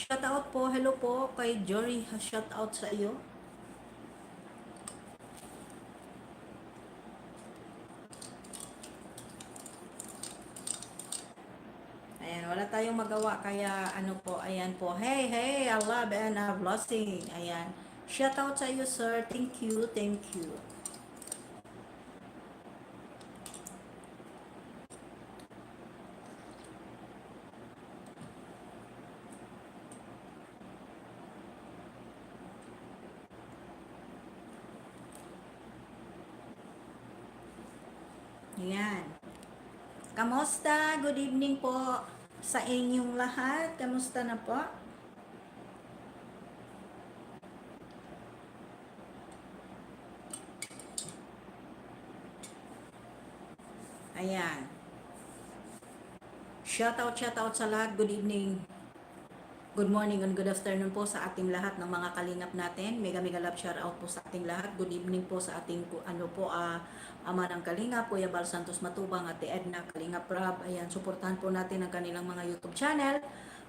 Shout out po, hello po kay Jory. Shout out sa iyo. Ayan, wala tayong magawa kaya ano po, ayan po. Hey, hey, I love and a blessing. Ayan. Shout out sa iyo, sir. Thank you, thank you. Ayan. Kamusta? Good evening po sa inyong lahat. Kamusta na po? Ayan. Shout out, shout out sa lahat. Good evening. Good morning and good afternoon po sa ating lahat ng mga kalingap natin. Mega mega love shout out po sa ating lahat. Good evening po sa ating ano po ah, ama ng Kalingap, Kuya Bal Santos Matubang, Ate Edna Kalingap Rab. Ayan, suportahan po natin ang kanilang mga YouTube channel.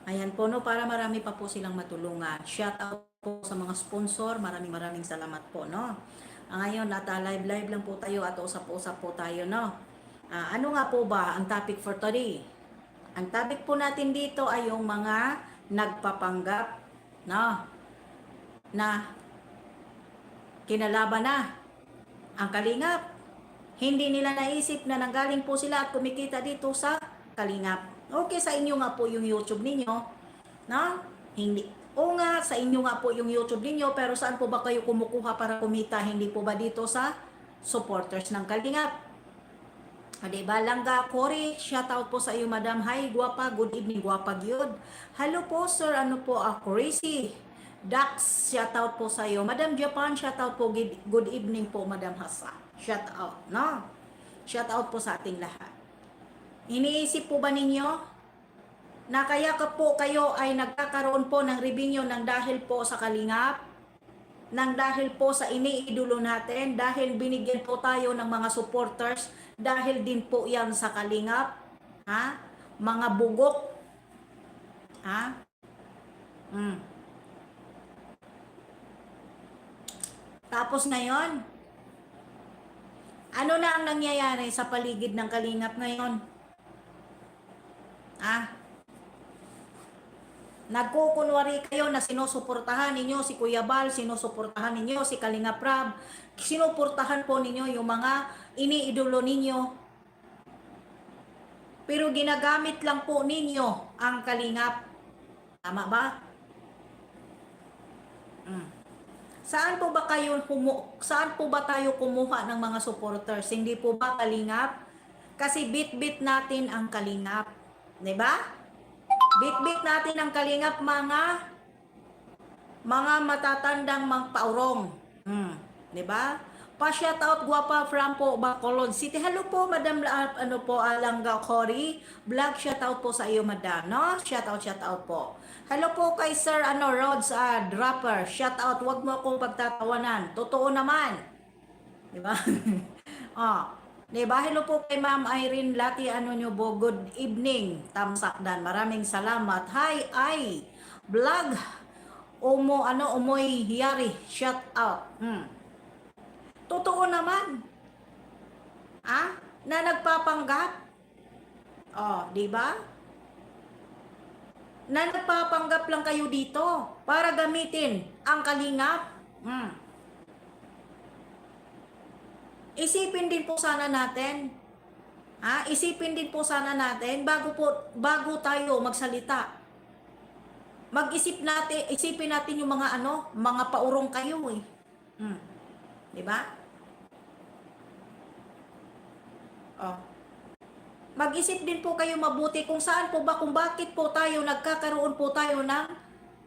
Ayan po no para marami pa po silang matulungan. Shout out po sa mga sponsor. Maraming maraming salamat po no. Ah, ngayon nata live live lang po tayo at usap-usap po tayo no. Ah, ano nga po ba ang topic for today? Ang topic po natin dito ay yung mga nagpapanggap no, na kinalaban na ang kalingap. Hindi nila naisip na nanggaling po sila at kumikita dito sa kalingap. Okay sa inyo nga po yung YouTube ninyo. No? Hindi. O nga, sa inyo nga po yung YouTube ninyo, pero saan po ba kayo kumukuha para kumita? Hindi po ba dito sa supporters ng kalingap? Diba? Langga Cory, shout out po sa iyo, Madam. Hi, guwapa. Good evening, guwapa gyud. Hello po, sir. Ano po, ako, Crazy. Dax, shout out po sa iyo. Madam Japan, shout out po. Good evening po, Madam Hasa. Shout out, no? Shout out po sa ating lahat. Iniisip po ba ninyo na kaya ka po kayo ay nagkakaroon po ng revenue ng dahil po sa kalingap? Nang dahil po sa iniidolo natin, dahil binigyan po tayo ng mga supporters, dahil din po yan sa kalingap, ha? Mga bugok, ha? Mm. Tapos ngayon, ano na ang nangyayari sa paligid ng kalingap ngayon? Ah, Nagkukunwari kayo na sinusuportahan ninyo si Kuya Bal, sinusuportahan ninyo si Kalinga Prab, sinuportahan po ninyo yung mga iniidolo ninyo. Pero ginagamit lang po ninyo ang Kalingap. Tama ba? Mm. Saan po ba kayo humu saan po ba tayo kumuha ng mga supporters? Hindi po ba Kalingap? Kasi bit-bit natin ang Kalingap. 'Di ba? Bit-bit natin ang kalingap mga mga matatandang magpaurong. Hmm, 'di ba? Pa-shout out guwapa from po Bacolod City. Hello po Madam La- ano po Alangga Cory. Vlog shout out po sa iyo Madam, no? Shout out shout out po. Hello po kay Sir ano Rods ah, Dropper. Shout out, wag mo akong pagtatawanan. Totoo naman. 'Di ba? ah, Di ba? Hello po kay Ma'am Irene Lati, ano nyo po, good evening, Tamsakdan. Maraming salamat. Hi, ay, vlog, umo, ano, umoy hiyari, shout out. Hmm. Totoo naman. Ah, na nagpapanggap. Oh, di ba? Na nagpapanggap lang kayo dito para gamitin ang kalingap. Hmm. Isipin din po sana natin. Ha? Isipin din po sana natin bago po bago tayo magsalita. Mag-isip natin, isipin natin yung mga ano, mga paurong kayo eh. Hmm. 'Di ba? Oh. Mag-isip din po kayo mabuti kung saan po ba, kung bakit po tayo nagkakaroon po tayo ng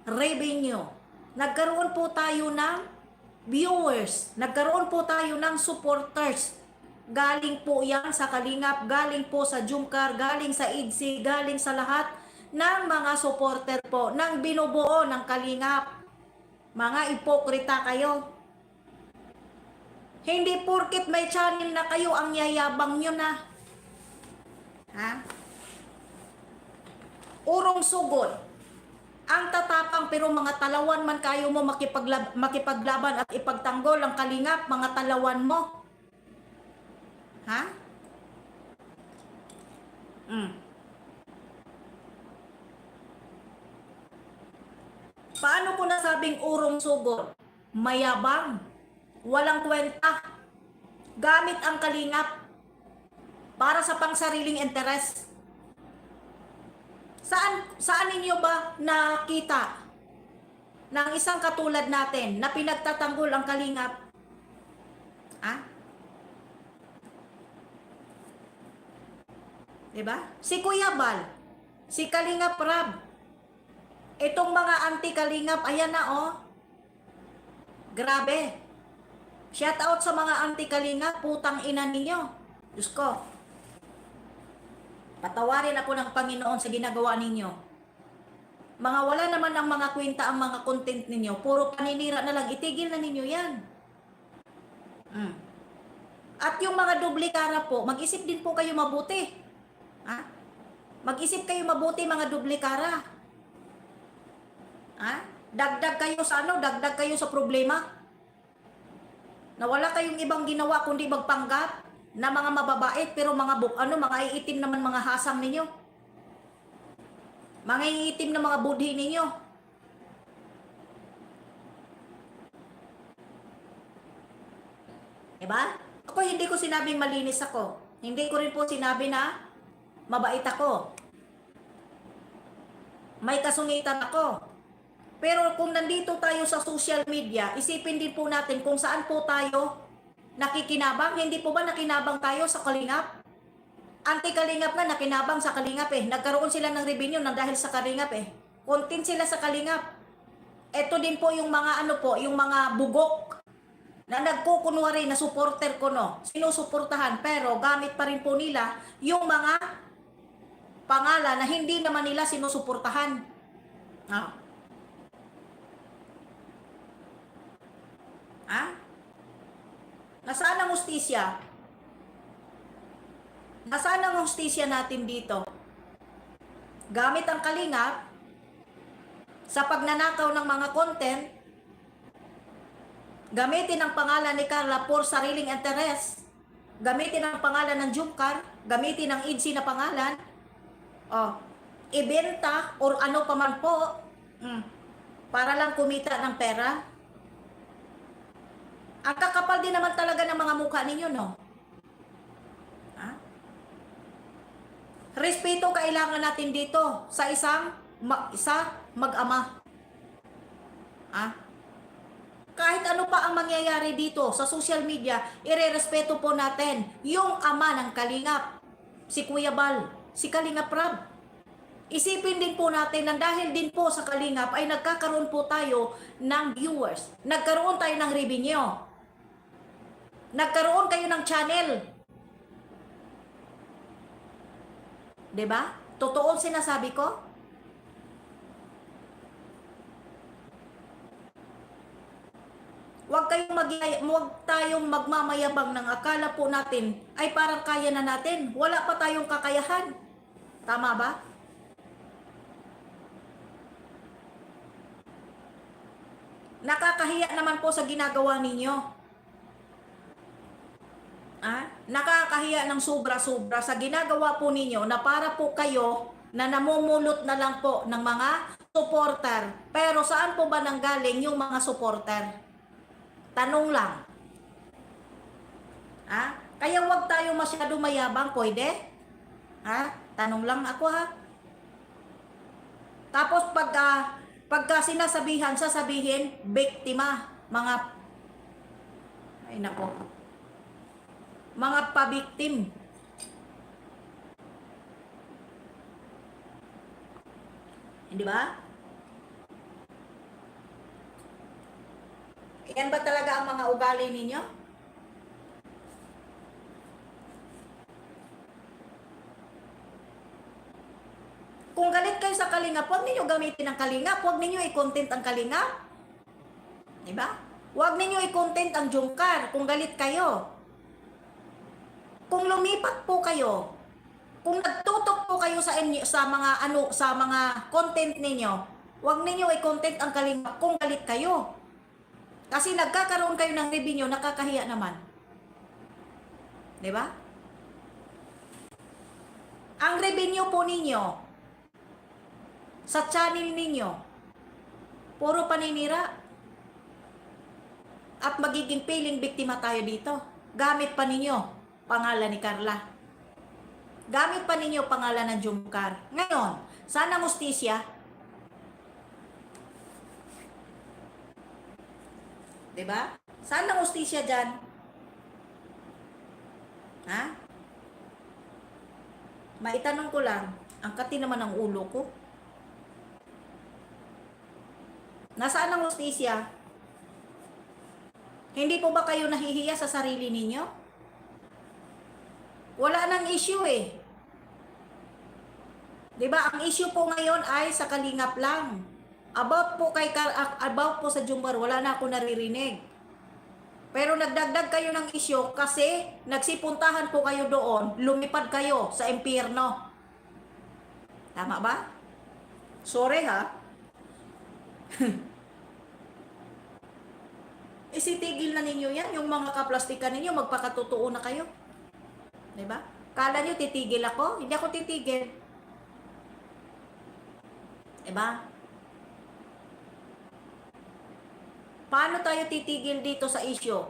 revenue. Nagkaroon po tayo ng viewers. Nagkaroon po tayo ng supporters. Galing po yan sa Kalingap, galing po sa Jumkar, galing sa IDSI, galing sa lahat ng mga supporter po ng binubuo ng Kalingap. Mga ipokrita kayo. Hindi porket may channel na kayo ang yayabang nyo na. Ha? Urong sugod. Ang tatapang pero mga talawan man kayo mo makipaglab- makipaglaban at ipagtanggol ang kalingap, mga talawan mo. Ha? Mm. Paano ko nasabing urong sugod? Mayabang. Walang kwenta. Gamit ang kalingap para sa pangsariling interes. Saan saan ninyo ba nakita ng isang katulad natin na pinagtatanggol ang kalingap? Ha? 'Di ba? Si Kuya Bal, si Kalingap Rab. Itong mga anti-kalingap, ayan na oh. Grabe. Shout out sa mga anti-kalingap, putang ina ninyo. Diyos ko. Patawarin ako ng Panginoon sa ginagawa ninyo. Mga wala naman ang mga kwenta ang mga content ninyo. Puro paninira na lang. Itigil na ninyo yan. Mm. At yung mga duplikara po, mag-isip din po kayo mabuti. Ha? Mag-isip kayo mabuti mga duplikara. Ha? Dagdag kayo sa ano? Dagdag kayo sa problema. Na wala kayong ibang ginawa kundi magpanggap na mga mababait pero mga bu- ano mga iitim naman mga hasang ninyo. Mga iitim na mga budhi ninyo. Diba? Ako hindi ko sinabing malinis ako. Hindi ko rin po sinabi na mabait ako. May kasungitan ako. Pero kung nandito tayo sa social media, isipin din po natin kung saan po tayo nakikinabang. Hindi po ba nakinabang tayo sa kalingap? Anti-kalingap nga nakinabang sa kalingap eh. Nagkaroon sila ng revenue nang dahil sa kalingap eh. Content sila sa kalingap. Ito din po yung mga ano po, yung mga bugok na nagkukunwari na supporter ko no. Sinusuportahan pero gamit pa rin po nila yung mga pangalan na hindi naman nila sinusuportahan. Ah. Ha? Nasaan ang hustisya? Nasaan ang hustisya natin dito? Gamit ang kalingap sa pagnanakaw ng mga content, gamitin ang pangalan ni Carla for sariling interes, gamitin ang pangalan ng Jumcar, gamitin ang IDSI na pangalan, oh, ibenta or ano pa man po, mm, para lang kumita ng pera. Ang kakapal din naman talaga ng mga mukha ninyo, no? Ha? Respeto kailangan natin dito sa isang ma- isa mag-ama. Ha? Kahit ano pa ang mangyayari dito sa social media, irerespeto po natin yung ama ng Kalingap, si Kuya Bal, si Kalingap Rab. Isipin din po natin na dahil din po sa Kalingap ay nagkakaroon po tayo ng viewers. Nagkaroon tayo ng revenue. Nagkaroon kayo ng channel. 'Di ba? Totoo sinasabi ko? Huwag kayong mag huwag tayong magmamayabang ng akala po natin ay parang kaya na natin. Wala pa tayong kakayahan. Tama ba? Nakakahiya naman po sa ginagawa ninyo. Ah, nakakahiya ng sobra-sobra sa ginagawa po ninyo na para po kayo na namumulot na lang po ng mga supporter. Pero saan po ba nanggaling yung mga supporter? Tanong lang. Ha? Kaya wag tayo masyado mayabang, pwede? Ha? Tanong lang ako ha. Tapos pag ah, pagka sinasabihan, sasabihin, biktima, mga ay nako. Mga pabiktim. Hindi ba? Yan ba talaga ang mga ugali ninyo? Kung galit kayo sa kalingap, huwag ninyo gamitin ang kalingap. Huwag ninyo i-content ang kalingap. Diba? Huwag ninyo i-content ang jungkar kung galit kayo. Kung lumipat po kayo, kung nagtutok po kayo sa inyo, sa mga ano sa mga content ninyo, Huwag ninyo i-content ang kalingap kung galit kayo. Kasi nagkakaroon kayo ng revenue, nakakahiya naman. 'Di ba? Ang revenue po ninyo sa channel ninyo, puro paninira. At magiging piling biktima tayo dito. Gamit pa ninyo pangalan ni Carla. Gamit pa ninyo pangalan ng Jumcar. Ngayon, sana mustisya. ba? Sana mustisya diyan. Ha? Maitanong ko lang, ang kati naman ng ulo ko. Nasaan ang hustisya? Hindi po ba kayo nahihiya sa sarili ninyo? Wala nang issue eh. 'Di ba? Ang issue po ngayon ay sa kalingap lang. About po kay ah, about po sa Jumbar, wala na ako naririnig. Pero nagdagdag kayo ng issue kasi nagsipuntahan po kayo doon, lumipad kayo sa impyerno. Tama ba? Sorry ha. Isitigil na ninyo yan, yung mga kaplastikan ninyo, magpakatotoo na kayo. 'Di ba? Kala nyo titigil ako? Hindi ako titigil. 'Di ba? Paano tayo titigil dito sa issue?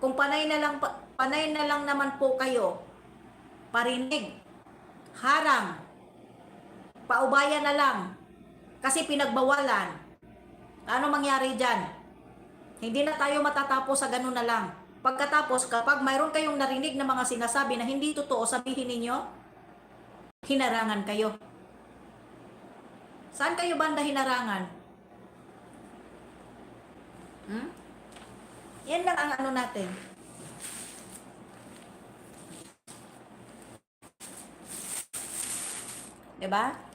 Kung panay na lang pa- panay na lang naman po kayo, parinig, harang, paubayan na lang, kasi pinagbawalan. Ano mangyari dyan? Hindi na tayo matatapos sa ganun na lang. Pagkatapos, kapag mayroon kayong narinig na mga sinasabi na hindi totoo, sabihin ninyo, hinarangan kayo. Saan kayo banda hinarangan? Hmm? Yan lang ang ano natin. Diba?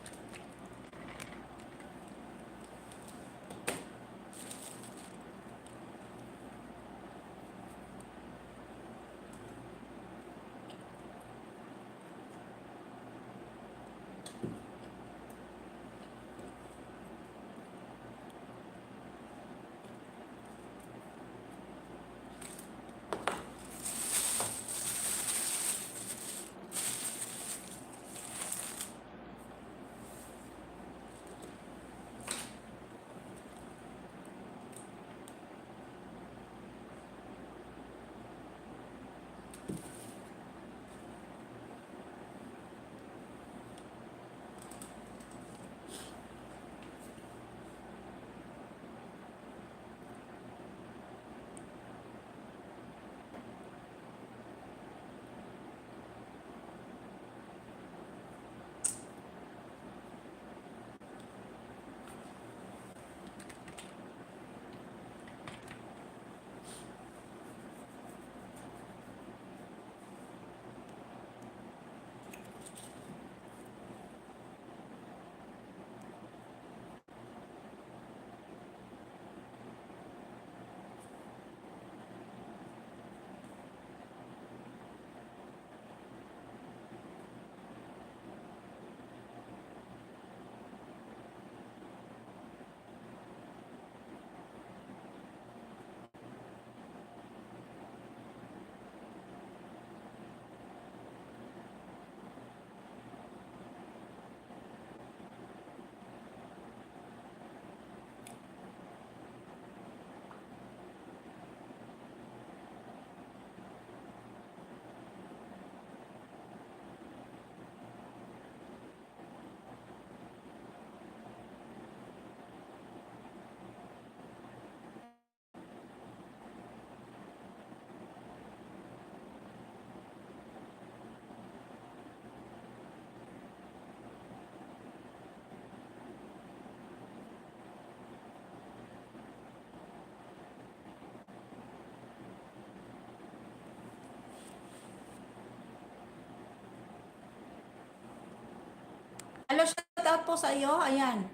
Hello, shout out po sa iyo. Ayan.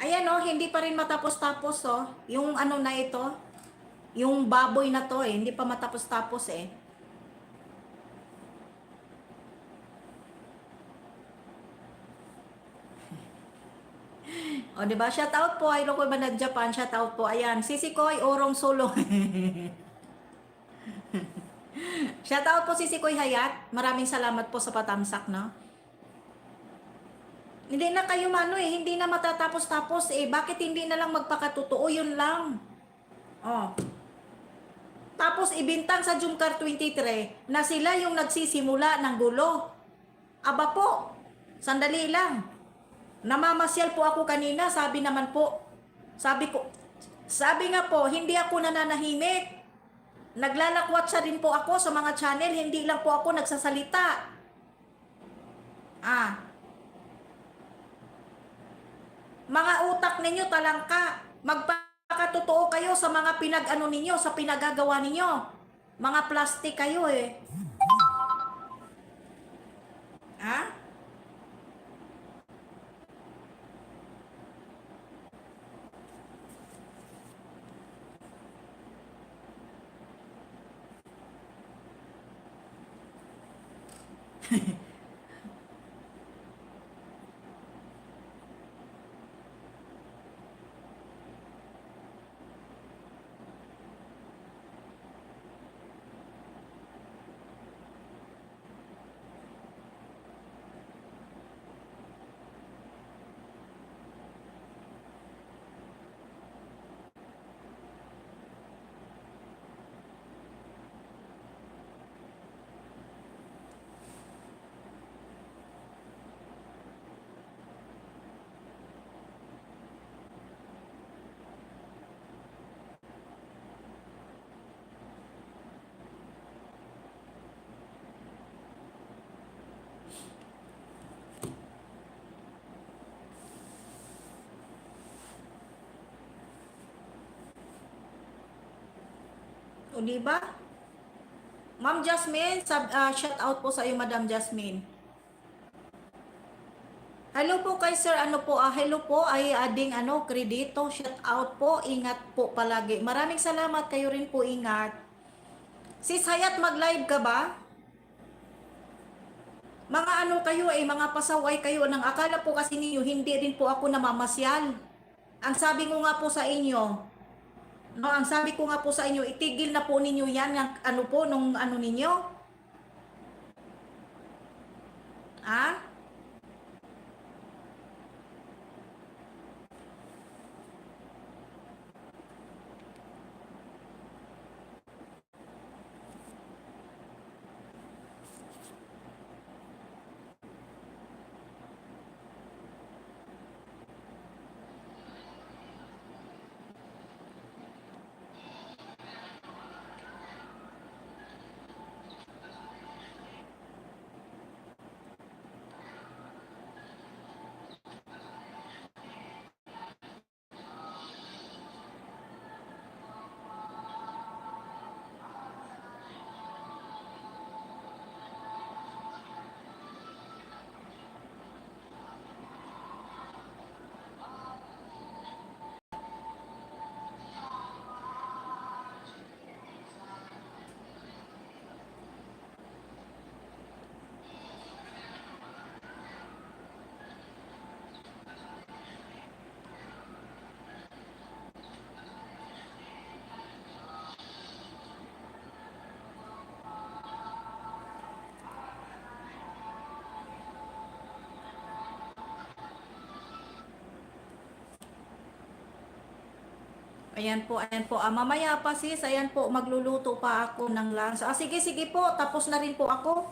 Ayan oh, hindi pa rin matapos-tapos oh. Yung ano na ito, yung baboy na to eh, hindi pa matapos-tapos eh. O, di ba? Shout out po. Hello ko Banag Japan. Shout out po. Ayan. Sisi Koy, Orong Solo. Shout out po Sisi Koy Hayat. Maraming salamat po sa patamsak, no? Hindi na kayo mano eh. Hindi na matatapos-tapos eh. Bakit hindi na lang magpakatotoo? Yun lang. Oh. Tapos ibintang sa Jumcar 23 na sila yung nagsisimula ng gulo. Aba po, sandali lang. Namamasyal po ako kanina, sabi naman po. Sabi ko, sabi nga po, hindi ako nananahimik. Naglalakwat rin po ako sa mga channel, hindi lang po ako nagsasalita. Ah. Mga utak ninyo talangka. Magpakatotoo kayo sa mga pinag-ano ninyo, sa pinagagawa ninyo. Mga plastic kayo eh. Ha? O, di ba? Ma'am Jasmine, sub, ah, shout out po sa iyo, Madam Jasmine. Hello po kay Sir, ano po, ah, hello po, ay ading ano, kredito, shout out po, ingat po palagi. Maraming salamat, kayo rin po ingat. Sis Hayat, mag-live ka ba? Mga ano kayo eh, mga pasaway kayo nang akala po kasi ninyo, hindi rin po ako namamasyal. Ang sabi ko nga po sa inyo, No, ang sabi ko nga po sa inyo, itigil na po ninyo yan, ang ano po, nung ano ninyo. Ah? Ayan po, ayan po. Ah, mamaya pa sis, ayan po, magluluto pa ako ng lunch. Ah, sige, sige po, tapos na rin po ako.